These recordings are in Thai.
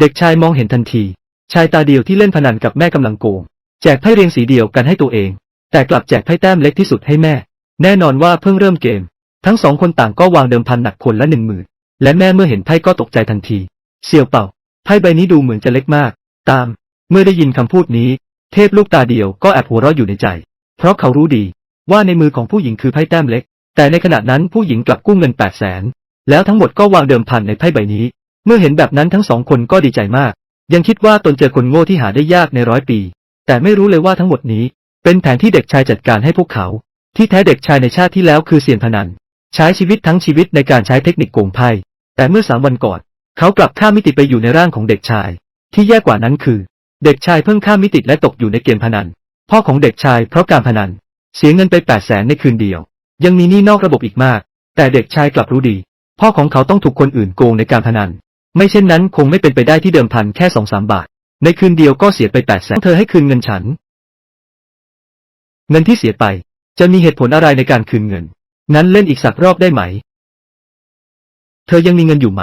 เด็กชายมองเห็นทันที ชายตาเดียวที่เล่นพนันกับแม่กำลังโกง แจกไพ่เรียงสีเดียวกันให้ตัวเอง แต่กลับแจกไพ่แต้มเล็กที่สุดให้แม่ แน่นอนว่าเพิ่งเริ่มเกม ทั้งสองคนต่างก็วางเดิมพันหนักคนละหนึ่งหมื่นและแม่เมื่อเห็นไพ่ก็ตกใจทันทีเสี่ยวเป่าไพ่ใบนี้ดูเหมือนจะเล็กมาก ตาม เมื่อได้ยินคำพูดนี้ เทพลูกตาเดียวก็แอบหัวเราะอยู่ในใจ เพราะเขารู้ดี ว่าในมือของผู้หญิงคือไพ่แต้มเล็ก แต่ในขณะนั้นผู้หญิงกลับกู้เงินแปดแสนแล้วทั้งหมดก็วางเดิมพันในไพ่ใบนี้ เมื่อเห็นแบบนั้นทั้งสองคนก็ดีใจมาก ยังคิดว่าตนเจอคนโง่ที่หาได้ยากในร้อยปี แต่ไม่รู้เลยว่าทั้งหมดนี้ เป็นแผนที่เด็กชายจัดการให้พวกเขา ที่แท้เด็กชายในชาติที่แล้วคือเซียนพนัน ใช้ชีวิตทั้งชีวิตในการใช้เทคนิคโกงไพ่แต่เมื่อสามวันก่อน เขากลับข้ามมิติไปอยู่ในร่างของเด็กชาย ที่แย่กว่านั้นคือ เด็กชายเพิ่งข้ามมิติและตกอยู่ในเกมพนัน พ่อของเด็กชายเพราะการพนัน เสียเงินไปแปดแสนในคืนเดียว ยังมีหนี้นอกระบบอีกมาก แต่เด็กชายกลับรู้ดี พ่อของเขาต้องถูกคนอื่นโกงในการพนัน ไม่เช่นนั้นคงไม่เป็นไปได้ที่เดิมพันแค่สองสามบาท ในคืนเดียวก็เสียไปแปดแสนเธอให้คืนเงินฉัน เงินที่เสียไป จะมีเหตุผลอะไรในการคืนเงิน นั้นเล่นอีกสักรอบได้ไหม เธอยังมีเงินอยู่ไหม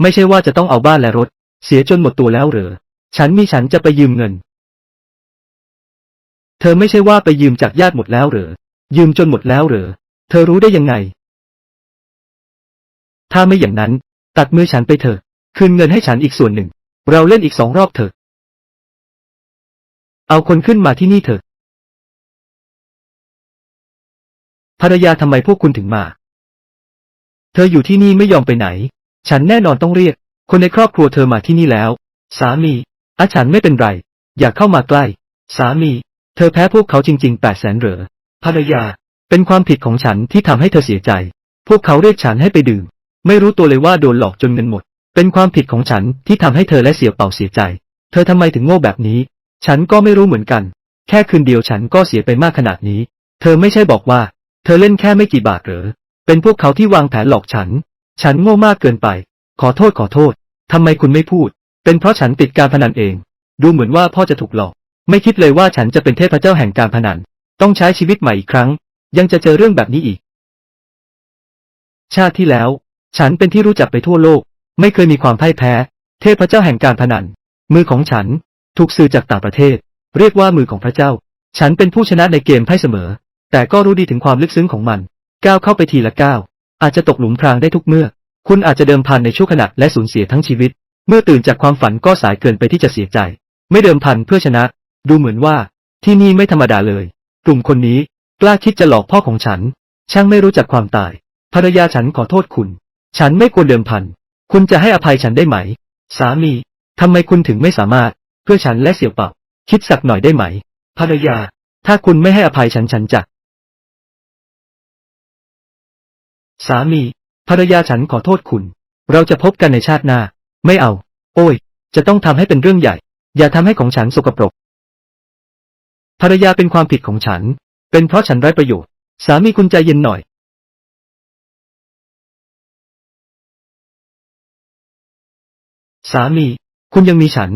ไม่ใช่ว่าจะต้องเอาบ้านและรถ เสียจนหมดตัวแล้วเหรอ ฉันมีฉันจะไปยืมเงิน เธอไม่ใช่ว่าไปยืมจากญาติหมดแล้วเหรอ ยืมจนหมดแล้วเหรอ เธอรู้ได้ยังไง ถ้าไม่อย่างนั้น ตัดมือฉันไปเถอะ คืนเงินให้ฉันอีกส่วนหนึ่ง เราเล่นอีกสองรอบเถอะ เอาคนขึ้นมาที่นี่เถอะ ภรรยาทำไมพวกคุณถึงมา เธออยู่ที่นี่ไม่ยอมไปไหน ฉันแน่นอนต้องเรียก คนในครอบครัวเธอมาที่นี่แล้ว สามีอาฉันไม่เป็นไร อย่าเข้ามาใกล้ สามี เธอแพ้พวกเขาจริงๆแปดแสนเหรอ ภรรยา เป็นความผิดของฉันที่ทำให้เธอเสียใจ พวกเขาเรียกฉันให้ไปดื่ม ไม่รู้ตัวเลยว่าโดนหลอกจนเงินหมด เป็นความผิดของฉันที่ทำให้เธอและเสี่ยวเป่าเสียใจ เธอทำไมถึงโง่แบบนี้ ฉันก็ไม่รู้เหมือนกัน แค่คืนเดียวฉันก็เสียไปมากขนาดนี้ เธอไม่ใช่บอกว่า เธอเล่นแค่ไม่กี่บาทหรือ เป็นพวกเขาที่วางแผนหลอกฉัน ฉันโง่มากเกินไป ขอโทษขอโทษทำไมคุณไม่พูด เป็นเพราะฉันติดการพนันเอง ดูเหมือนว่าพ่อจะถูกหลอก ไม่คิดเลยว่าฉันจะเป็นเทพเจ้าแห่งการพนัน ต้องใช้ชีวิตใหม่อีกครั้ง ยังจะเจอเรื่องแบบนี้อีก ชาติที่แล้ว ฉันเป็นที่รู้จักไปทั่วโลก ไม่เคยมีความพ่ายแพ้ เทพเจ้าแห่งการพนัน มือของฉัน ถูกสื่อจากต่างประเทศ เรียกว่ามือของพระเจ้า ฉันเป็นผู้ชนะในเกมไพ่เสมอ แต่ก็รู้ดีถึงความลึกซึ้งของมัน ก้าวเข้าไปทีละก้าว อาจจะตกหลุมพรางได้ทุกเมื่อ คุณอาจจะเดิมพันในชั่วขณะและสูญเสียทั้งชีวิต เมื่อตื่นจากความฝันก็สายเกินไปที่จะเสียใจ ไม่เดิมพันเพื่อชนะ ดูเหมือนว่า ที่นี่ไม่ธรรมดาเลย กลุ่มคนนี้กล้าคิดจะหลอกพ่อของฉัน ช่างไม่รู้จักความตาย ภรรยาฉันขอโทษคุณ ฉันไม่ควรเดิมพัน คุณจะให้อภัยฉันได้ไหม สามี ทำไมคุณถึงไม่สามารถ เพื่อฉันและเสี่ยวเป่า คิดสักหน่อยได้ไหม ภรรยา ถ้าคุณไม่ให้อภัยฉันฉันจะ สามี ภรรยาฉันขอโทษคุณ เราจะพบกันในชาติหน้า ไม่เอา โอ้ย จะต้องทำให้เป็นเรื่องใหญ่ อย่าทำให้ของฉันสกปรก ภรรยาเป็นความผิดของฉัน เป็นเพราะฉันไร้ประโยชน์ สามีคุณใจเย็นหน่อย สามี คุณยังมีฉัน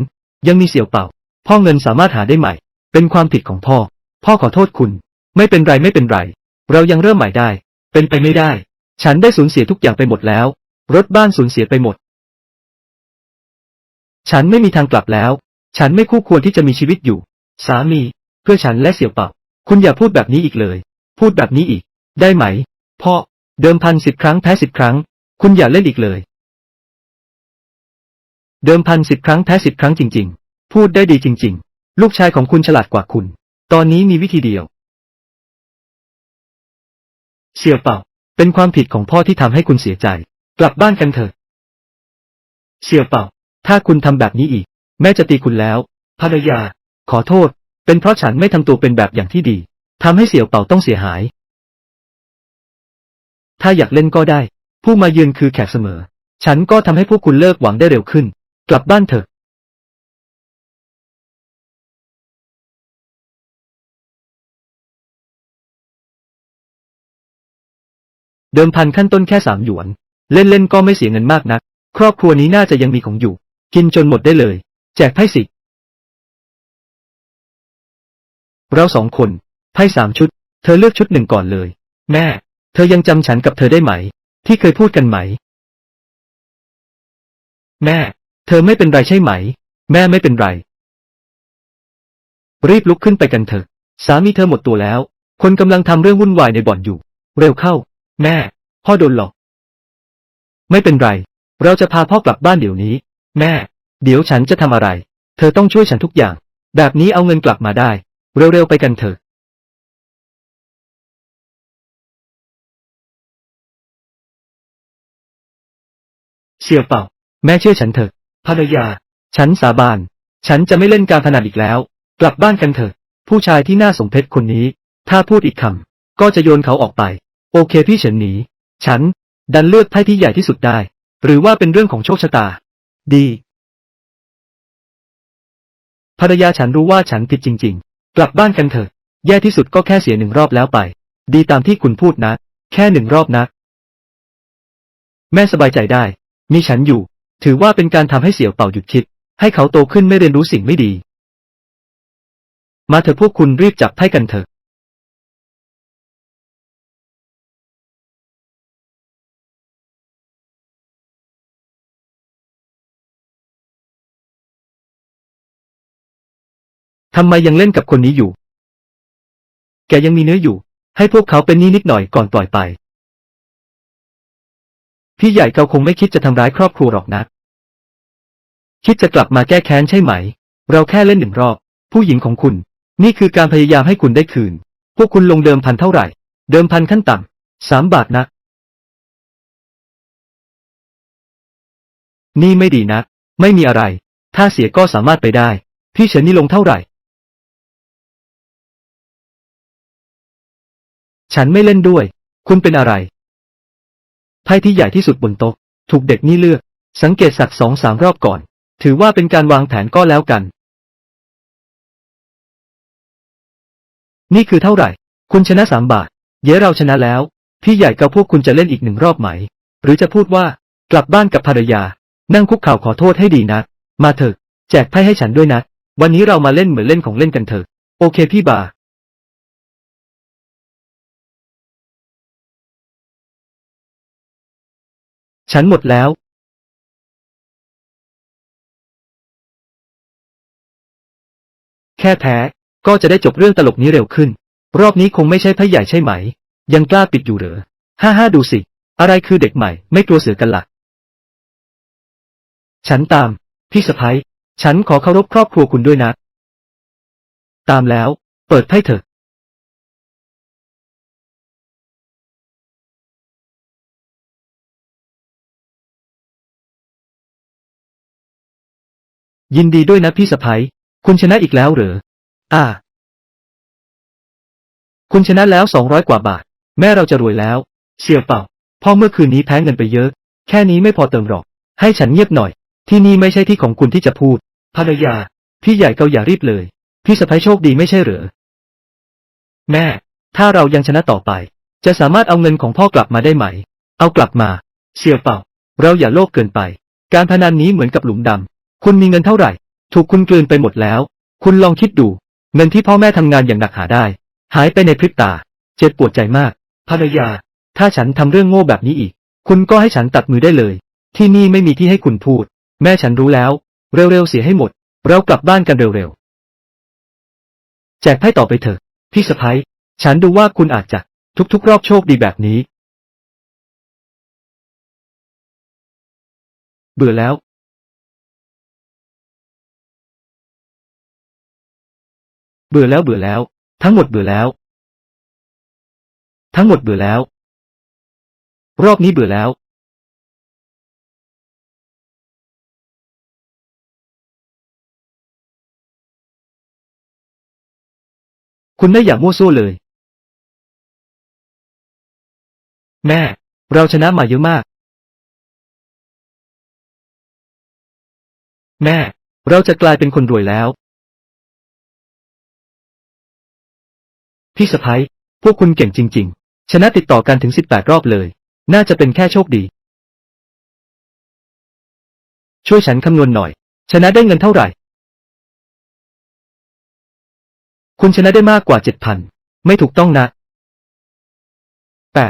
ยังมีเสี่ยวเป่า พ่อเงินสามารถหาได้ใหม่ เป็นความผิดของพ่อ พ่อขอโทษคุณ ไม่เป็นไรไม่เป็นไร เรายังเริ่มใหม่ได้ เป็นไปไม่ได้ ฉันได้สูญเสียทุกอย่างไปหมดแล้ว รถบ้านสูญเสียไปหมด ฉันไม่มีทางกลับแล้ว ฉันไม่คู่ควรที่จะมีชีวิตอยู่ สามี เพื่อฉันและเสี่ยวเป่า คุณอย่าพูดแบบนี้อีกเลย พูดแบบนี้อีก ได้ไหม พ่อ เดิมพันสิบครั้งแพ้สิบครั้ง คุณอย่าเล่นอีกเลย เดิมพันสิบครั้งแพ้สิบครั้งจริง ๆ พูดได้ดีจริง ๆ ลูกชายของคุณฉลาดกว่าคุณ ตอนนี้มีวิธีเดียว เสี่ยวเป่า เป็นความผิดของพ่อที่ทำให้คุณเสียใจ กลับบ้านกันเถอะ เสี่ยวเป่า ถ้าคุณทำแบบนี้อีก แม่จะตีคุณแล้ว ภรรยา ขอโทษ เป็นเพราะฉันไม่ทำตัวเป็นแบบอย่างที่ดีทำให้เสี่ยวเป่าต้องเสียหาย ถ้าอยากเล่นก็ได้ ผู้มาเยือนคือแขกเสมอ ฉันก็ทำให้พวกคุณเลิกหวังได้เร็วขึ้น กลับบ้านเถอะเดิมพันขั้นต้นแค่สามหยวน เล่นๆก็ไม่เสียเงินมากนัก ครอบครัวนี้น่าจะยังมีของอยู่ กินจนหมดได้เลย แจกไพ่สิ เราสองคนไพ่สามชุด เธอเลือกชุดหนึ่งก่อนเลย แม่ เธอยังจำฉันกับเธอได้ไหม ที่เคยพูดกันไหม แม่ เธอไม่เป็นไรใช่ไหม แม่ไม่เป็นไร รีบลุกขึ้นไปกันเถอะ สามีเธอหมดตัวแล้ว คนกำลังทำเรื่องวุ่นวายในบ่อนอยู่ เร็วเข้า แม่ พ่อโดนหลอก ไม่เป็นไร เราจะพาพ่อกลับบ้านเดี๋ยวนี้ แม่ เดี๋ยวฉันจะทำอะไร เธอต้องช่วยฉันทุกอย่าง แบบนี้เอาเงินกลับมาได้ เร็วๆไปกันเถอะเสี่ยวเป่า แม่เชื่อฉันเถอะ ภรรยา ฉันสาบาน ฉันจะไม่เล่นการพนันอีกแล้ว กลับบ้านกันเถอะ ผู้ชายที่น่าสมเพชคนนี้ ถ้าพูดอีกคำ ก็จะโยนเขาออกไป โอเคพี่เฉินหนี ฉัน ดันเลือกไพ่ที่ใหญ่ที่สุดได้ หรือว่าเป็นเรื่องของโชคชะตา ดีภรรยาฉันรู้ว่าฉันผิดจริง ๆ กลับบ้านกันเถอะ แย่ที่สุดก็แค่เสียหนึ่งรอบแล้วไป ดีตามที่คุณพูดนะ แค่หนึ่งรอบนะ แม่สบายใจได้ มีฉันอยู่ ถือว่าเป็นการทำให้เสี่ยวเป่าหยุดคิด ให้เขาโตขึ้นไม่เรียนรู้สิ่งไม่ดี มาเถอะพวกคุณรีบจับไพ่กันเถอะทำไมยังเล่นกับคนนี้อยู่ แกยังมีเนื้ออยู่ ให้พวกเขาเป็นนี้นิดหน่อยก่อนปล่อยไป พี่ใหญ่เกาคงไม่คิดจะทำร้ายครอบครัวหรอกนะคิดจะกลับมาแก้แค้นใช่ไหม เราแค่เล่นหนึ่งรอบ ผู้หญิงของคุณ นี่คือการพยายามให้คุณได้คืน พวกคุณลงเดิมพันเท่าไหร่ เดิมพันขั้นต่ำสามบาทนะ นี่ไม่ดีนะ ไม่มีอะไร ถ้าเสียก็สามารถไปได้ พี่เฉินนี่ลงเท่าไหร่ ฉันไม่เล่นด้วย คุณเป็นอะไร ไพ่ที่ใหญ่ที่สุดบนโต๊ะ ถูกเด็กนี่เลือก สังเกตสักสองสามรอบก่อน ถือว่าเป็นการวางแผนก็แล้วกัน นี่คือเท่าไหร่ คุณชนะสามบาท เย้เราชนะแล้ว พี่ใหญ่กับพวกคุณจะเล่นอีกหนึ่งรอบไหม หรือจะพูดว่า กลับบ้านกับภรรยา นั่งคุกเข่าขอโทษให้ดีนะ มาเถอะ แจกไพ่ให้ฉันด้วยนะ วันนี้เรามาเล่นเหมือนเล่นของเล่นกันเถอะ โอเคพี่บา ฉันหมดแล้วแค่แพ้ก็จะได้จบเรื่องตลกนี้เร็วขึ้น รอบนี้คงไม่ใช่พระใหญ่ใช่ไหม ยังกล้าปิดอยู่เหรอห้าห้าดูสิ อะไรคือเด็กใหม่ ไม่กลัวเสือกันละ่ะ ฉันตาม พี่สะพ้ยฉันขอเคารพครอบครัวคุณด้วยนะ ตามแล้ว เปิดไพ่เถอะ ยินดีด้วยนะพี่สะพ้ยคุณชนะอีกแล้วเหรอ อ่า คุณชนะแล้วสองร้อยกว่าบาท แม่เราจะรวยแล้วเสี่ยวเป่า พ่อเมื่อคืนนี้แพ้เงินไปเยอะ แค่นี้ไม่พอเติมหรอก ให้ฉันเงียบหน่อย ที่นี่ไม่ใช่ที่ของคุณที่จะพูด ภรรยา พี่ใหญ่เกาอย่ารีบเลย พี่สะพ้ยโชคดีไม่ใช่เหรอ แม่ ถ้าเรายังชนะต่อไป จะสามารถเอาเงินของพ่อกลับมาได้ไหม เอากลับมาเสี่ยวเป่า เราอย่าโลภเกินไป การพนันนี้เหมือนกับหลุมดำ คุณมีเงินเท่าไหร่ ถูกคุณกลืนไปหมดแล้ว คุณลองคิดดู เงินที่พ่อแม่ทำงานอย่างหนักหาได้ หายไปในพริบตา เจ็บปวดใจมาก ภรรยา ถ้าฉันทำเรื่องโง่แบบนี้อีก คุณก็ให้ฉันตัดมือได้เลย ที่นี่ไม่มีที่ให้คุณพูด แม่ฉันรู้แล้ว เร็วๆเสียให้หมด เรากลับบ้านกันเร็วๆ แจกไพ่ต่อไปเถอะ พี่สะพ้ยฉันดูว่าคุณอาจจะทุกๆ รอบโชคดีแบบนี้ เบื่อแล้ว เบื่อแล้วเบื่อแล้ว ทั้งหมดเบื่อแล้ว ทั้งหมดเบื่อแล้ว รอบนี้เบื่อแล้ว คุณได้อย่ามั่วซั่วเลย แม่ เราชนะมาเยอะมาก แม่ เราจะกลายเป็นคนรวยแล้ว พี่สะพ้ยพวกคุณเก่งจริง ๆ ชนะติดต่อกันถึง18รอบเลย น่าจะเป็นแค่โชคดี ช่วยฉันคำนวณหน่อย ชนะได้เงินเท่าไหร่ คุณชนะได้มากกว่า7,000ไม่ถูกต้องนะ8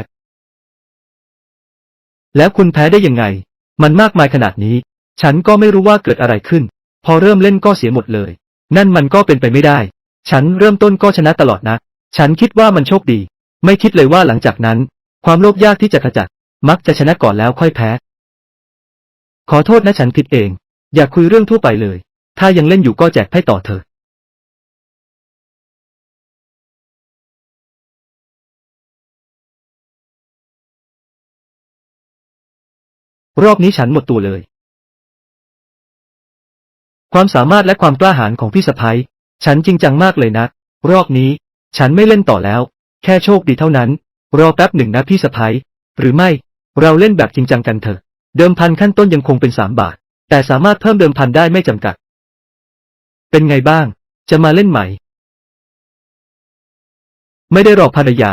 แล้วคุณแพ้ได้ยังไง มันมากมายขนาดนี้ ฉันก็ไม่รู้ว่าเกิดอะไรขึ้น พอเริ่มเล่นก็เสียหมดเลย นั่นมันก็เป็นไปไม่ได้ ฉันเริ่มต้นก็ชนะตลอดนะ ฉันคิดว่ามันโชคดี ไม่คิดเลยว่าหลังจากนั้น ความโลภยากที่จะขจัด มักจะชนะก่อนแล้วค่อยแพ้ ขอโทษนะฉันผิดเอง อยากคุยเรื่องทั่วไปเลย ถ้ายังเล่นอยู่ก็แจกไพ่ต่อเถอะรอบนี้ฉันหมดตัวเลย ความสามารถและความกล้าหาญของพี่สะพ้ยฉันจริงจังมากเลยนะ รอบนี้ ฉันไม่เล่นต่อแล้ว แค่โชคดีเท่านั้น รอแป๊บหนึ่งนะพี่สะพ้ยหรือไม่ เราเล่นแบบจริงจังกันเถอะ เดิมพันขั้นต้นยังคงเป็นสามบาท แต่สามารถเพิ่มเดิมพันได้ไม่จำกัด เป็นไงบ้าง จะมาเล่นไหม ไม่ได้หรอกภรรยา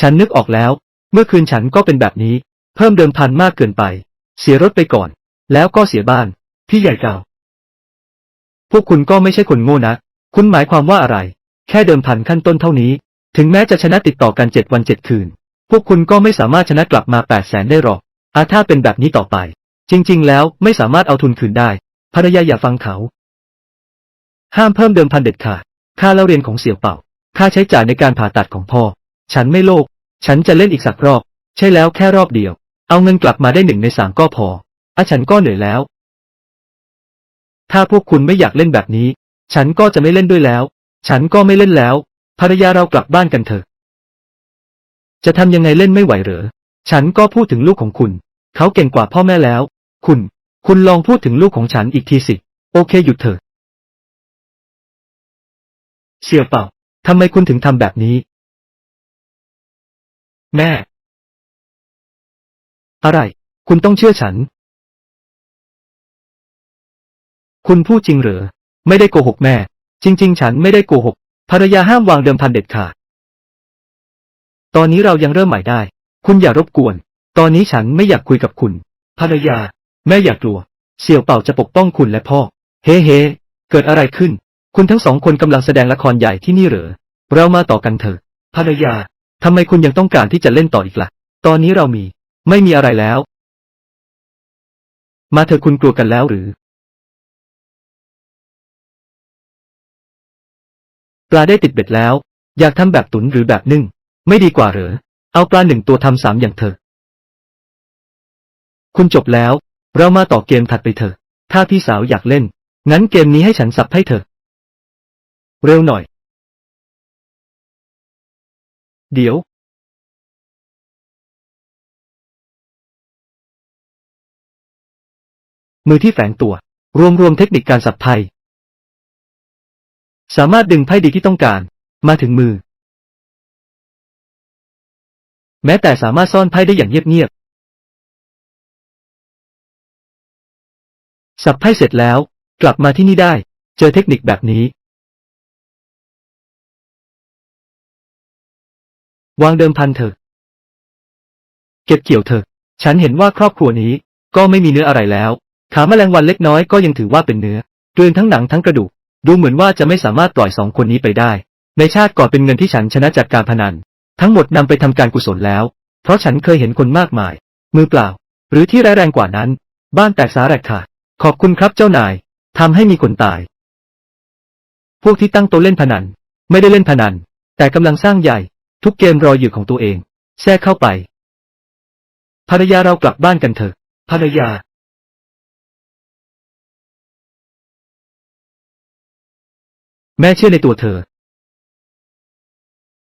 ฉันนึกออกแล้ว เมื่อคืนฉันก็เป็นแบบนี้ เพิ่มเดิมพันมากเกินไป เสียรถไปก่อน แล้วก็เสียบ้าน พี่ใหญ่เก่า พวกคุณก็ไม่ใช่คนโง่นะ คุณหมายความว่าอะไร แค่เดิมพันขั้นต้นเท่านี้ ถึงแม้จะชนะติดต่อกันเจ็ดวันเจ็ดคืน พวกคุณก็ไม่สามารถชนะกลับมาแปดแสนได้หรอกอาถ้าเป็นแบบนี้ต่อไป จริง ๆ แล้วไม่สามารถเอาทุนคืนได้ ภรรยาอย่าฟังเขา ห้ามเพิ่มเดิมพันเด็ดขาดค่าเล่าเรียนของเสี่ยวเป่า ค่าใช้จ่ายในการผ่าตัดของพ่อ ฉันไม่โลภฉันจะเล่นอีกสักรอบ ใช่แล้วแค่รอบเดียว เอาเงินกลับมาได้หนึ่งในสามก็พออะฉันก็เหนื่อยแล้ว ถ้าพวกคุณไม่อยากเล่นแบบนี้ ฉันก็จะไม่เล่นด้วยแล้ว ฉันก็ไม่เล่นแล้ว ภรรยาเรากลับบ้านกันเถอะ จะทำยังไงเล่นไม่ไหวเหรอ ฉันก็พูดถึงลูกของคุณ เขาเก่งกว่าพ่อแม่แล้ว คุณ คุณลองพูดถึงลูกของฉันอีกทีสิ โอเคหยุดเถอะ เสี่ยวเป่าทำไมคุณถึงทำแบบนี้ แม่ อะไร คุณต้องเชื่อฉัน คุณพูดจริงเหรอ ไม่ได้โกหกแม่ จริง ๆ ฉันไม่ได้โกหก ภรรยาห้ามวางเดิมพันเด็ดขาด ตอนนี้เรายังเริ่มใหม่ได้ คุณอย่ารบกวน ตอนนี้ฉันไม่อยากคุยกับคุณ ภรรยา แม่อย่ากลัว เสี่ยวเป่าจะปกป้องคุณและพ่อ เฮ้เฮ้เกิดอะไรขึ้น คุณทั้งสองคนกำลังแสดงละครใหญ่ที่นี่เหรอ เรามาต่อกันเถอะ ภรรยา ทำไมคุณยังต้องการที่จะเล่นต่ออีกล่ะ ตอนนี้เรามี ไม่มีอะไรแล้ว มาเถอะคุณกลัวกันแล้วหรือ ปลาได้ติดเบ็ดแล้ว อยากทำแบบตุ๋นหรือแบบนึ่ง ไม่ดีกว่าเหรอ เอาปลาหนึ่งตัวทำสามอย่างเถอะ คุณจบแล้ว เรามาต่อเกมถัดไปเถอะ ถ้าพี่สาวอยากเล่น งั้นเกมนี้ให้ฉันสับให้เถอะ เร็วหน่อย เดี๋ยว มือที่แฝงตัว รวมรวมเทคนิคการสับไพ่ สามารถดึงไพ่ดีที่ต้องการ มาถึงมือ แม้แต่สามารถซ่อนไพ่ได้อย่างเงียบๆ สับไพ่เสร็จแล้ว กลับมาที่นี่ได้ เจอเทคนิคแบบนี้ วางเดิมพันเถอะ เก็บเกี่ยวเถอะ ฉันเห็นว่าครอบครัวนี้ก็ไม่มีเนื้ออะไรแล้ว ขาแมลงวันเล็กน้อยก็ยังถือว่าเป็นเนื้อเกลือนทั้งหนังทั้งกระดูก ดูเหมือนว่าจะไม่สามารถปล่อยสองคนนี้ไปได้ ในชาติก่อนเป็นเงินที่ฉันชนะจากการพนัน ทั้งหมดนำไปทำการกุศลแล้ว เพราะฉันเคยเห็นคนมากมาย มือเปล่า หรือที่ร้ายแรงกว่านั้น บ้านแตกสาแหรกขาดขอบคุณครับเจ้านายทำให้มีคนตาย พวกที่ตั้งโต๊ะเล่นพนัน ไม่ได้เล่นพนัน แต่กำลังสร้างใหญ่ ทุกเกมรออยู่ของตัวเอง แทรกเข้าไป ภรรยาเรากลับบ้านกันเถอะ ภรรยา แม่เชื่อในตัวเธอ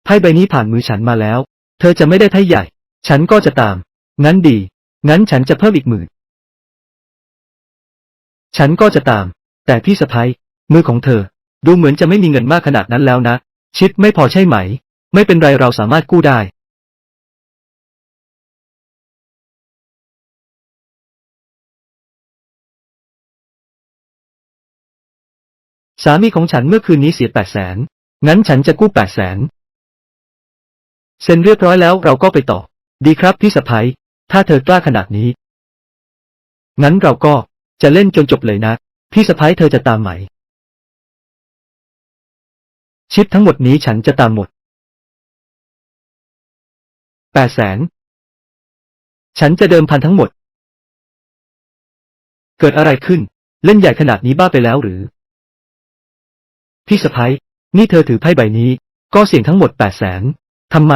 ไพ่ใบนี้ผ่านมือฉันมาแล้ว เธอจะไม่ได้ไพ่ใหญ่ ฉันก็จะตาม งั้นดี งั้นฉันจะเพิ่มอีกหมื่น ฉันก็จะตาม แต่พี่สะพ้ยมือของเธอ ดูเหมือนจะไม่มีเงินมากขนาดนั้นแล้วนะ ชิดไม่พอใช่ไหม ไม่เป็นไรเราสามารถกู้ได้ สามีของฉันเมื่อคืนนี้เสียแปดแสน งั้นฉันจะกู้แปดแสน เซ็นเรียบร้อยแล้วเราก็ไปต่อ ดีครับพี่สะพ้ยถ้าเธอกล้าขนาดนี้ งั้นเราก็จะเล่นจนจบเลยนะ พี่สะพ้ยเธอจะตามไหม ชิปทั้งหมดนี้ฉันจะตามหมดแปดแสน ฉันจะเดิมพันทั้งหมด เกิดอะไรขึ้น เล่นใหญ่ขนาดนี้บ้าไปแล้วหรือ พี่สะพ้ยนี่เธอถือไพ่ใบนี้ ก็เสี่ยงทั้งหมดแปดแสนทำไม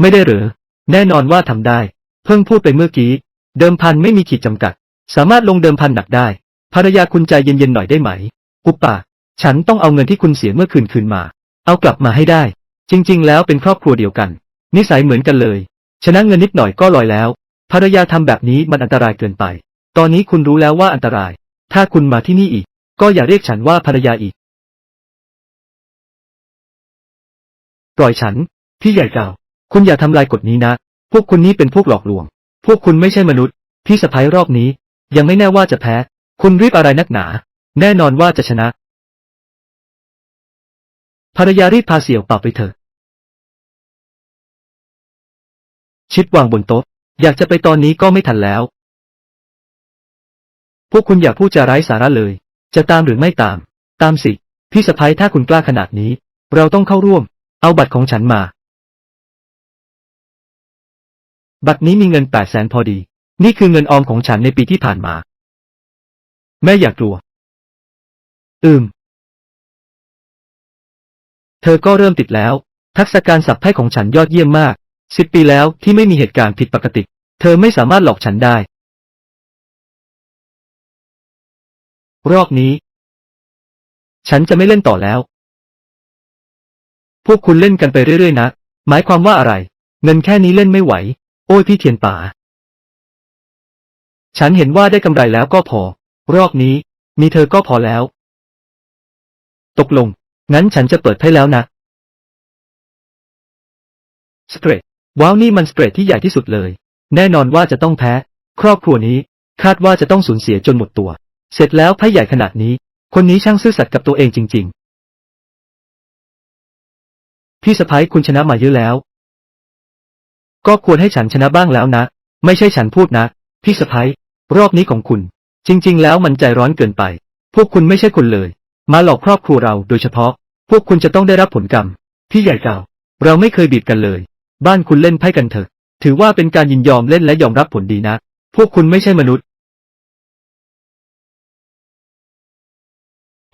ไม่ได้หรือ แน่นอนว่าทำได้ เพิ่งพูดไปเมื่อกี้ เดิมพันไม่มีขีดจำกัด สามารถลงเดิมพันหนักได้ ภรรยาคุณใจเย็นๆหน่อยได้ไหม อุปปาฉันต้องเอาเงินที่คุณเสียเมื่อคืนคืนมา เอากลับมาให้ได้ จริง ๆ แล้วเป็นครอบครัวเดียวกัน นิสัยเหมือนกันเลย ชนะเงินนิดหน่อยก็ลอยแล้ว ภรรยาทำแบบนี้มันอันตรายเกินไป ตอนนี้คุณรู้แล้วว่าอันตราย ถ้าคุณมาที่นี่อีก ก็อย่าเรียกฉันว่าภรรยาอีก ปล่อยฉัน พี่ใหญ่เก่า คุณอย่าทำลายกฎนี้นะ พวกคุณนี่เป็นพวกหลอกลวง พวกคุณไม่ใช่มนุษย์ พี่สะพ้ายรอบนี้ ยังไม่แน่ว่าจะแพ้ คุณรีบอะไรนักหนา แน่นอนว่าจะชนะ ภรรยารีบพาเสี่ยวเป่าไปเถอะ ชิดวางบนโต๊ะ อยากจะไปตอนนี้ก็ไม่ทันแล้ว พวกคุณอย่าพูดจาไร้สาระเลย จะตามหรือไม่ตาม ตามสิ พี่สะพ้ายถ้าคุณกล้าขนาดนี้ เราต้องเข้าร่วม เอาบัตรของฉันมา บัตรนี้มีเงินแปดแสนพอดี นี่คือเงินออมของฉันในปีที่ผ่านมา แม่อยากกลัว อืม เธอก็เริ่มติดแล้ว ทักษะการสับไพ่ของฉันยอดเยี่ยมมากสิบปีแล้วที่ไม่มีเหตุการณ์ผิดปกติ เธอไม่สามารถหลอกฉันได้ รอบนี้ ฉันจะไม่เล่นต่อแล้ว พวกคุณเล่นกันไปเรื่อยๆนะ หมายความว่าอะไร เงินแค่นี้เล่นไม่ไหว โอ้ยพี่เทียนป่า ฉันเห็นว่าได้กำไรแล้วก็พอ รอบนี้ มีเธอก็พอแล้ว ตกลง งั้นฉันจะเปิดไพ่แล้วนะ สเตรทว้าวนี่มันสเตรทที่ใหญ่ที่สุดเลย แน่นอนว่าจะต้องแพ้ ครอบครัวนี้ คาดว่าจะต้องสูญเสียจนหมดตัว เสร็จแล้วไพ่ใหญ่ขนาดนี้ คนนี้ช่างซื่อสัตย์กับตัวเองจริง ๆ พี่สะพ้ายคุณชนะมาเยอะแล้ว ก็ควรให้ฉันชนะบ้างแล้วนะ ไม่ใช่ฉันพูดนะ พี่สะพ้ายรอบนี้ของคุณ จริง ๆ แล้วมันใจร้อนเกินไป พวกคุณไม่ใช่คนเลย มาหลอกครอบครัวเราโดยเฉพาะ พวกคุณจะต้องได้รับผลกรรม พี่ใหญ่เก่า เราไม่เคยบีบกันเลย บ้านคุณเล่นไพ่กันเถอะ ถือว่าเป็นการยินยอมเล่นและยอมรับผลดีนะ พวกคุณไม่ใช่มนุษย์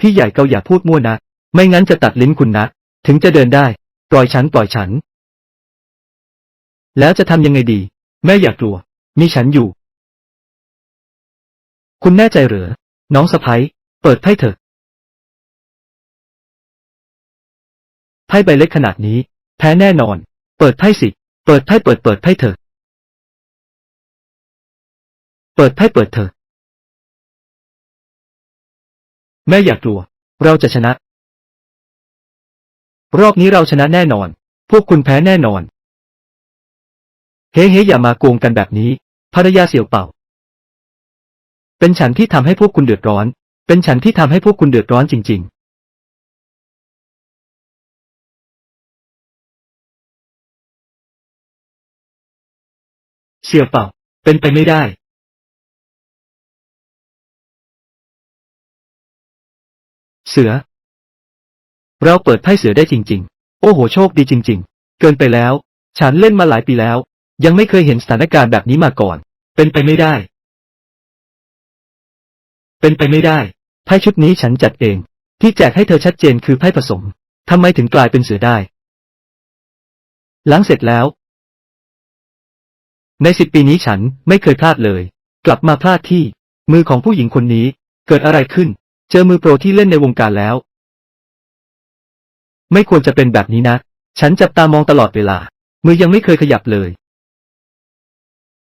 พี่ใหญ่เกาอย่าพูดมั่วนะ ไม่งั้นจะตัดลิ้นคุณนะ ถึงจะเดินได้ ปล่อยฉัน ปล่อยฉัน แล้วจะทำยังไงดี แม่อยากกลัว มีฉันอยู่ คุณแน่ใจเหรอ น้องสะพ้ยเปิดไพ่เถอะ ไพ่ใบเล็กขนาดนี้ แพ้แน่นอน เปิดไพ่สิ เปิดไพ่เปิดเปิดไพ่เถอะ เปิดไพ่เปิดเถอะ แม่อย่ากลัว เราจะชนะ รอบนี้เราชนะแน่นอน พวกคุณแพ้แน่นอน เฮ้เฮ้อย่ามาโกงกันแบบนี้ ภรรยาเสี่ยวเป่า เป็นฉันที่ทำให้พวกคุณเดือดร้อน เป็นฉันที่ทำให้พวกคุณเดือดร้อนจริง ๆเสี่ยวเป่า เป็นไปไม่ได้ เสือ เราเปิดไพ่เสือได้จริง ๆ โอ้โหโชคดีจริง ๆ เกินไปแล้ว ฉันเล่นมาหลายปีแล้ว ยังไม่เคยเห็นสถานการณ์แบบนี้มาก่อน เป็นไปไม่ได้ เป็นไปไม่ได้ ไพ่ชุดนี้ฉันจัดเอง ที่แจกให้เธอชัดเจนคือไพ่ผสมทำไมถึงกลายเป็นเสือได้ หลังเสร็จแล้ว ในสิบปีนี้ฉันไม่เคยพลาดเลย กลับมาพลาดที่ มือของผู้หญิงคนนี้ เกิดอะไรขึ้น เจอมือโปรที่เล่นในวงการแล้ว ไม่ควรจะเป็นแบบนี้นะ ฉันจับตามองตลอดเวลา มือยังไม่เคยขยับเลย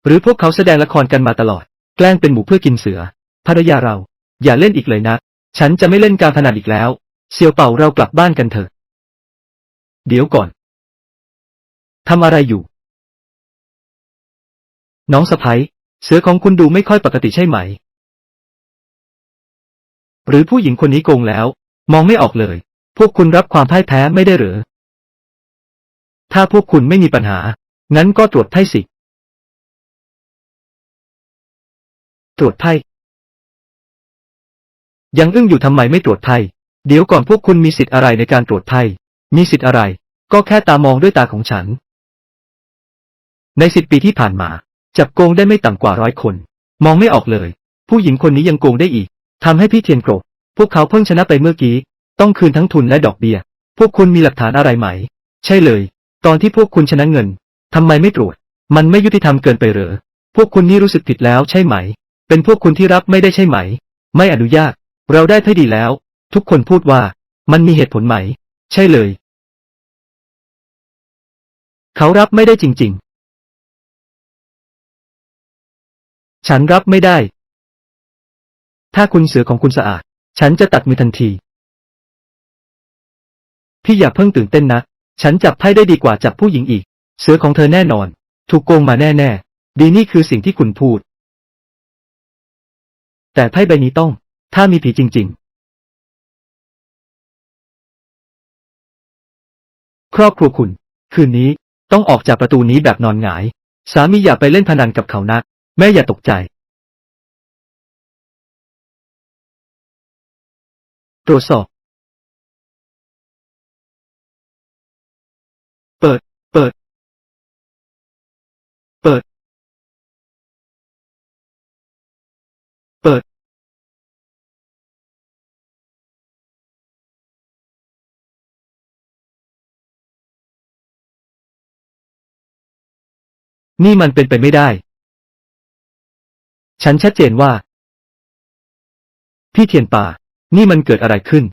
หรือพวกเขาแสดงละครกันมาตลอด แกล้งเป็นหมูเพื่อกินเสือ ภรรยาเรา อย่าเล่นอีกเลยนะ ฉันจะไม่เล่นการพนันอีกแล้ว เซียวเป่าเรากลับบ้านกันเถอะ เดี๋ยวก่อน ทำอะไรอยู่ น้องสะพ้ยเสือของคุณดูไม่ค่อยปกติใช่ไหม หรือผู้หญิงคนนี้โกงแล้ว มองไม่ออกเลย พวกคุณรับความพ่ายแพ้ไม่ได้หรือ ถ้าพวกคุณไม่มีปัญหา งั้นก็ตรวจไพ่สิ ตรวจไพ่ ยังอึ้งอยู่ทำไมไม่ตรวจไพ่ เดี๋ยวก่อนพวกคุณมีสิทธิ์อะไรในการตรวจไพ่ มีสิทธิ์อะไร ก็แค่ตามองด้วยตาของฉัน ในสิบปีที่ผ่านมา จับโกงได้ไม่ต่ำกว่าร้อยคน มองไม่ออกเลย ผู้หญิงคนนี้ยังโกงได้อีกทำให้พี่เทียนโกรธพวกเขาเพิ่งชนะไปเมื่อกี้ ต้องคืนทั้งทุนและดอกเบี้ย พวกคุณมีหลักฐานอะไรไหม ใช่เลย ตอนที่พวกคุณชนะเงิน ทำไมไม่ตรวจ มันไม่ยุติธรรมเกินไปเหรอ พวกคุณนี่รู้สึกผิดแล้วใช่ไหม เป็นพวกคุณที่รับไม่ได้ใช่ไหม ไม่อนุญาต เราได้ให้ดีแล้ว ทุกคนพูดว่า มันมีเหตุผลไหม ใช่เลย เขารับไม่ได้จริง ๆ ฉันรับไม่ได้ ถ้าคุณเสือของคุณสะอาด ฉันจะตัดมือทันที พี่อย่าเพิ่งตื่นเต้นนะ ฉันจับไพ่ได้ดีกว่าจับผู้หญิงอีก เสือของเธอแน่นอน ถูกโกงมาแน่ๆ ดีนี่คือสิ่งที่คุณพูด แต่ไพ่ใบนี้ต้อง ถ้ามีผีจริง ๆ ครอบครัวคุณ คืนนี้ต้องออกจากประตูนี้แบบนอนหงาย สามีอย่าไปเล่นพนันกับเขานะแม่อย่าตกใจ ตรวจสอบ เปิด เปิด เปิด เปิด นี่มันเป็นไปไม่ได้ ฉันชัดเจนว่า พี่เทียนป่า นี่มันเกิดอะไรขึ้น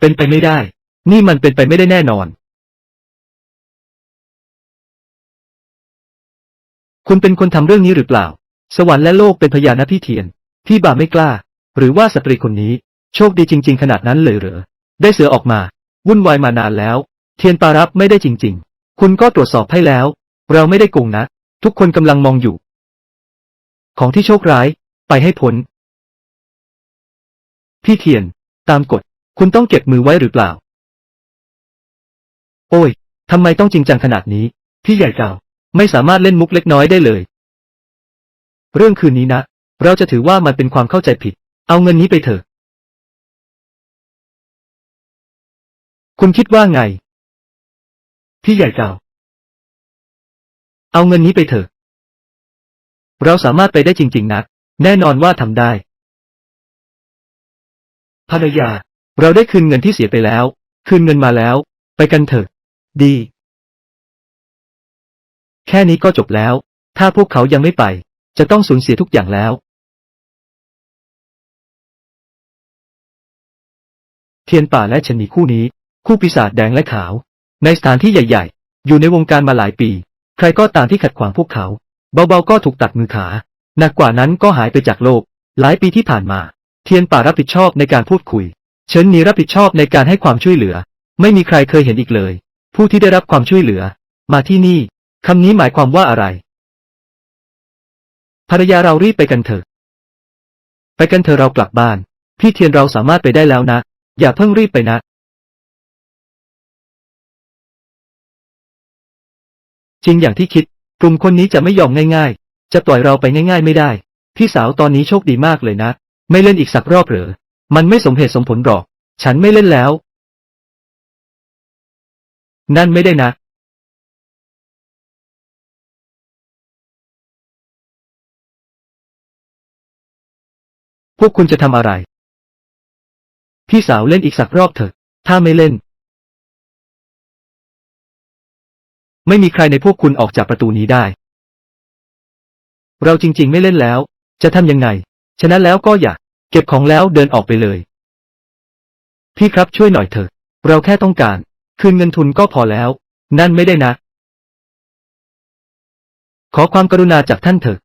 เป็นไปไม่ได้ นี่มันเป็นไปไม่ได้แน่นอน คุณเป็นคนทำเรื่องนี้หรือเปล่า สวรรค์และโลกเป็นพยานนะพี่เทียน พี่บ่าไม่กล้า หรือว่าสตรีคนนี้ โชคดีจริง ๆ ขนาดนั้นเลยเหรอ ได้เสือออกมา วุ่นวายมานานแล้ว เทียนปารับไม่ได้จริง ๆ คุณก็ตรวจสอบให้แล้ว เราไม่ได้โกงนะ ทุกคนกำลังมองอยู่ ของที่โชคร้าย ไปให้พ้น พี่เทียน ตามกฎ คุณต้องเก็บมือไว้หรือเปล่า โอ้ยทำไมต้องจริงจังขนาดนี้ พี่ใหญ่เก่า ไม่สามารถเล่นมุกเล็กน้อยได้เลย เรื่องคืนนี้นะ เราจะถือว่ามันเป็นความเข้าใจผิด เอาเงินนี้ไปเถอะ คุณคิดว่าไง พี่ใหญ่เก่า เอาเงินนี้ไปเถอะ เราสามารถไปได้จริง ๆนะแน่นอนว่าทำได้ ภรรยา เราได้คืนเงินที่เสียไปแล้ว คืนเงินมาแล้ว ไปกันเถอะ ดี แค่นี้ก็จบแล้ว ถ้าพวกเขายังไม่ไป จะต้องสูญเสียทุกอย่างแล้ว เทียนป่าและชนีคู่นี้ คู่ปีศาจแดงและขาว ในสถานที่ใหญ่ ๆ อยู่ในวงการมาหลายปี ใครก็ตามที่ขัดขวางพวกเขา เบาๆก็ถูกตัดมือขา หนักกว่านั้นก็หายไปจากโลก หลายปีที่ผ่านมา เทียนป่ารับผิดชอบในการพูดคุย เฉินนีรับผิดชอบในการให้ความช่วยเหลือ ไม่มีใครเคยเห็นอีกเลย ผู้ที่ได้รับความช่วยเหลือ มาที่นี่ คำนี้หมายความว่าอะไร ภรรยาเรารีบไปกันเถอะ ไปกันเถอะเรากลับบ้าน พี่เทียนเราสามารถไปได้แล้วนะ อย่าเพิ่งรีบไปนะจริงอย่างที่คิด กลุ่มคนนี้จะไม่ยอมง่าย ๆ จะปล่อยเราไปง่าย ๆ ไม่ได้ พี่สาวตอนนี้โชคดีมากเลยนะ ไม่เล่นอีกสักรอบเหรอ มันไม่สมเหตุสมผลหรอก ฉันไม่เล่นแล้ว นั่นไม่ได้นะ วกคุณจะทำอะไร พี่สาวเล่นอีกสักรอบเถอะ ถ้าไม่เล่น ไม่มีใครในพวกคุณออกจากประตูนี้ได้ เราจริง ๆ ไม่เล่นแล้ว จะทำยังไงฉะนั้นแล้วก็อย่า เก็บของแล้วเดินออกไปเลย พี่ครับช่วยหน่อยเถอะ เราแค่ต้องการ คืนเงินทุนก็พอแล้ว นั่นไม่ได้นะ ขอความกรุณาจากท่านเถอะ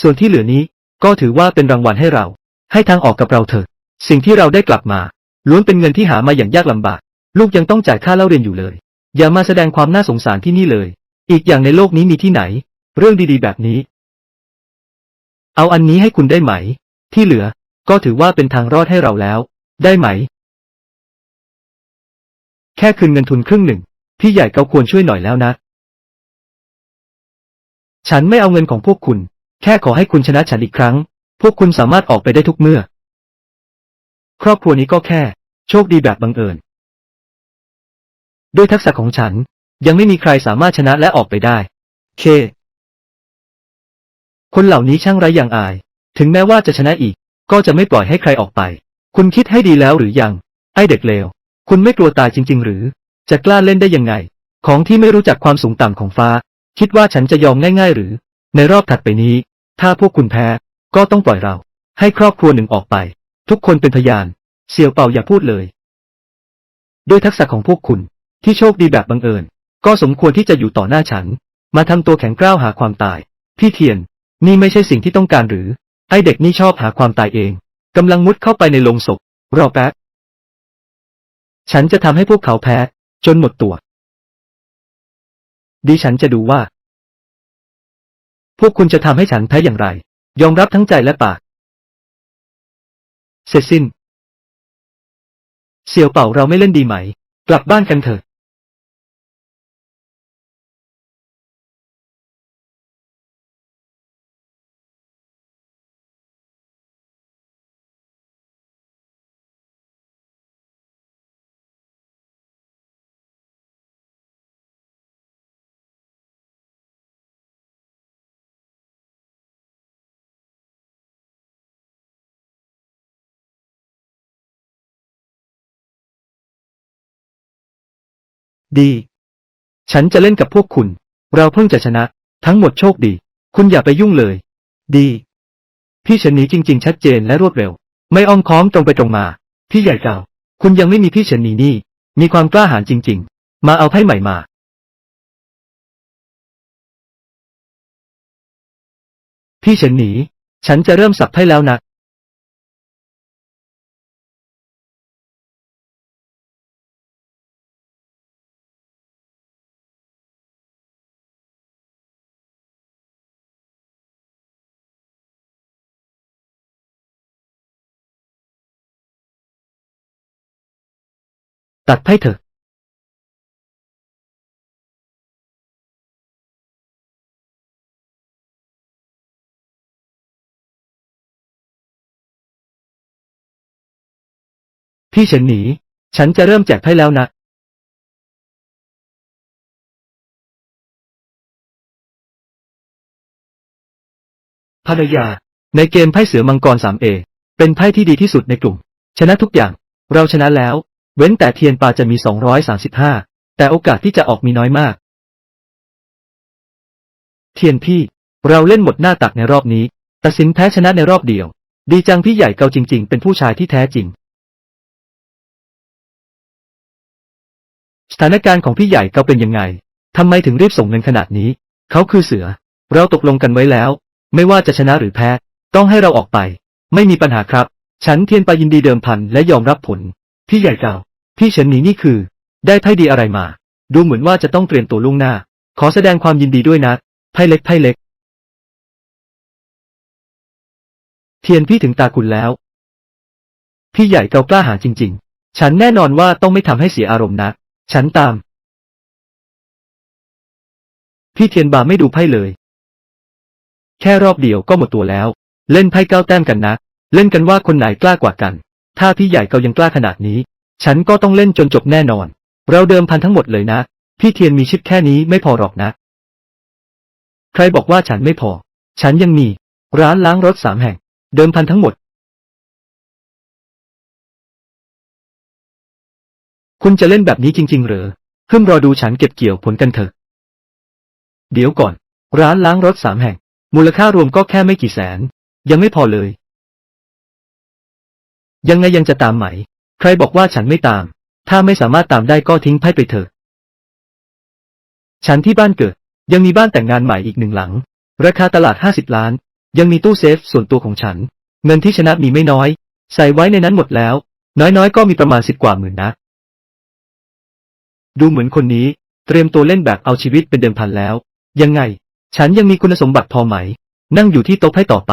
ส่วนที่เหลือนี้ ก็ถือว่าเป็นรางวัลให้เรา ให้ทางออกกับเราเถอะ สิ่งที่เราได้กลับมา ล้วนเป็นเงินที่หามาอย่างยากลำบาก ลูกยังต้องจ่ายค่าเล่าเรียนอยู่เลย อย่ามาแสดงความน่าสงสารที่นี่เลย อีกอย่างในโลกนี้มีที่ไหน เรื่องดีๆ แบบนี้ เอาอันนี้ให้คุณได้ไหม ที่เหลือ ก็ถือว่าเป็นทางรอดให้เราแล้ว ได้ไหม แค่คืนเงินทุนครึ่งหนึ่ง พี่ใหญ่ก็ควรช่วยหน่อยแล้วนะ ฉันไม่เอาเงินของพวกคุณ แค่ขอให้คุณชนะฉันอีกครั้ง พวกคุณสามารถออกไปได้ทุกเมื่อ ครอบครัวนี้ก็แค่ โชคดีแบบบังเอิญ ด้วยทักษะของฉัน ยังไม่มีใครสามารถชนะและออกไปได้ เค คนเหล่านี้ช่างไร้อย่างอาย ถึงแม้ว่าจะชนะอีก ก็จะไม่ปล่อยให้ใครออกไป คุณคิดให้ดีแล้วหรือยัง ไอเด็กเลว คุณไม่กลัวตายจริง ๆ หรือ จะกล้าเล่นได้ยังไง ของที่ไม่รู้จักความสูงต่ำของฟ้า คิดว่าฉันจะยอมง่าย ๆ หรือ ในรอบถัดไปนี้ ถ้าพวกคุณแพ้ ก็ต้องปล่อยเรา ให้ครอบครัวหนึ่งออกไป ทุกคนเป็นพยาน เสี่ยวเป่าอย่าพูดเลย ด้วยทักษะของพวกคุณที่โชคดีแบบบังเอิญ ก็สมควรที่จะอยู่ต่อหน้าฉัน มาทำตัวแข็งกร้าวหาความตาย พี่เทียน นี่ไม่ใช่สิ่งที่ต้องการหรือ ไอเด็กนี่ชอบหาความตายเองกำลังมุดเข้าไปในโลงศพ รอแป๊บ ฉันจะทำให้พวกเขาแพ้ จนหมดตัว ดิฉันจะดูว่า พวกคุณจะทำให้ฉันแพ้อย่างไร ยอมรับทั้งใจและปาก เสร็จสิ้น เสี่ยวเป่าเราไม่เล่นดีไหม กลับบ้านกันเถอะ ดี ฉันจะเล่นกับพวกคุณ เราเพิ่งจะชนะ ทั้งหมดโชคดี คุณอย่าไปยุ่งเลย ดี พี่เฉินหนีจริง ๆ ชัดเจนและรวดเร็ว ไม่อ้อมค้อมตรงไปตรงมา พี่ใหญ่เก่า คุณยังไม่มีพี่เฉินหนีนี่ มีความกล้าหาญจริง ๆ มาเอาไพ่ใหม่มาพี่เฉินหนี ฉันจะเริ่มสับไพ่แล้วนะ ตัดไพ่เถอะ พี่เฉินหนี ฉันจะเริ่มแจกไพ่แล้วนะ ภรรยา ในเกมไพ่เสือมังกร 3A เป็นไพ่ที่ดีที่สุดในกลุ่ม ชนะทุกอย่าง เราชนะแล้ว เว้นแต่เทียนปาจะมี 235 แต่โอกาสที่จะออกมีน้อยมาก เทียนพี่ เราเล่นหมดหน้าตักในรอบนี้ ตัดสินแพ้ชนะในรอบเดียว ดีจังพี่ใหญ่เกาจริง ๆ เป็นผู้ชายที่แท้จริง สถานการณ์ของพี่ใหญ่เกาเป็นยังไงทำไมถึงรีบส่งเงินขนาดนี้ เขาคือเสือ เราตกลงกันไว้แล้ว ไม่ว่าจะชนะหรือแพ้ ต้องให้เราออกไป ไม่มีปัญหาครับ ฉันเทียนปายินดีเดิมพันและยอมรับผล พี่ใหญ่เก่า พี่เฉินหนีนี่คือ ได้ไพ่ดีอะไรมา ดูเหมือนว่าจะต้องเตรียมตัวล่วงหน้า ขอแสดงความยินดีด้วยนะ ไพ่เล็กไพ่เล็ก เทียนพี่ถึงตาคุณแล้ว พี่ใหญ่เก่ากล้าหาญจริง ๆ ฉันแน่นอนว่าต้องไม่ทำให้เสียอารมณ์นะ ฉันตาม พี่เทียนบาไม่ดูไพ่เลย แค่รอบเดียวก็หมดตัวแล้ว เล่นไพ่เก้าแต้มกันนะ เล่นกันว่าคนไหนกล้ากว่ากัน ถ้าพี่ใหญ่เกายังกล้าขนาดนี้ ฉันก็ต้องเล่นจนจบแน่นอน เราเดิมพันทั้งหมดเลยนะ พี่เทียนมีชิปแค่นี้ไม่พอหรอกนะ ใครบอกว่าฉันไม่พอ ฉันยังมี ร้านล้างรถสามแห่ง เดิมพันทั้งหมด คุณจะเล่นแบบนี้จริง ๆ เหรอเพิ่มรอดูฉันเก็บเกี่ยวผลกันเถอะ เดี๋ยวก่อน ร้านล้างรถสามแห่ง มูลค่ารวมก็แค่ไม่กี่แสน ยังไม่พอเลย ยังไงยังจะตามไหม ใครบอกว่าฉันไม่ตาม ถ้าไม่สามารถตามได้ก็ทิ้งไพ่ไปเถอะ ฉันที่บ้านเกิด ยังมีบ้านแต่งงานใหม่อีกหนึ่งหลัง ราคาตลาดห้าสิบล้าน ยังมีตู้เซฟส่วนตัวของฉัน เงินที่ชนะมีไม่น้อย ใส่ไว้ในนั้นหมดแล้ว น้อยๆ ก็มีประมาณสิบกว่าหมื่นนะ ดูเหมือนคนนี้เตรียมตัวเล่นแบบเอาชีวิตเป็นเดิมพันแล้ว ยังไง ฉันยังมีคุณสมบัติพอไหม นั่งอยู่ที่โต๊ะไพ่ต่อไป